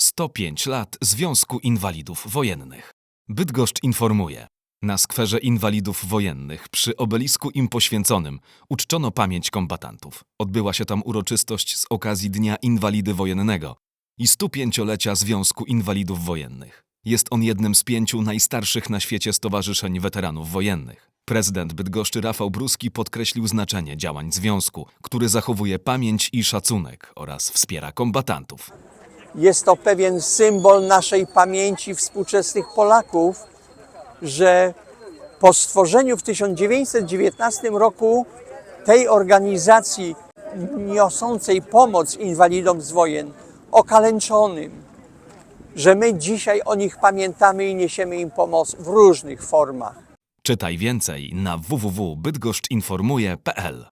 105 lat Związku Inwalidów Wojennych. Bydgoszcz informuje. Na skwerze inwalidów wojennych przy obelisku im poświęconym uczczono pamięć kombatantów. Odbyła się tam uroczystość z okazji Dnia Inwalidy Wojennego i 105-lecia Związku Inwalidów Wojennych. Jest on jednym z pięciu najstarszych na świecie stowarzyszeń weteranów wojennych. Prezydent Bydgoszczy Rafał Bruski podkreślił znaczenie działań związku, który zachowuje pamięć i szacunek oraz wspiera kombatantów. Jest to pewien symbol naszej pamięci współczesnych Polaków, że po stworzeniu w 1919 roku tej organizacji niosącej pomoc inwalidom z wojen, okalęczonym, że my dzisiaj o nich pamiętamy i niesiemy im pomoc w różnych formach. Czytaj więcej na www.bydgoszczynformuje.pl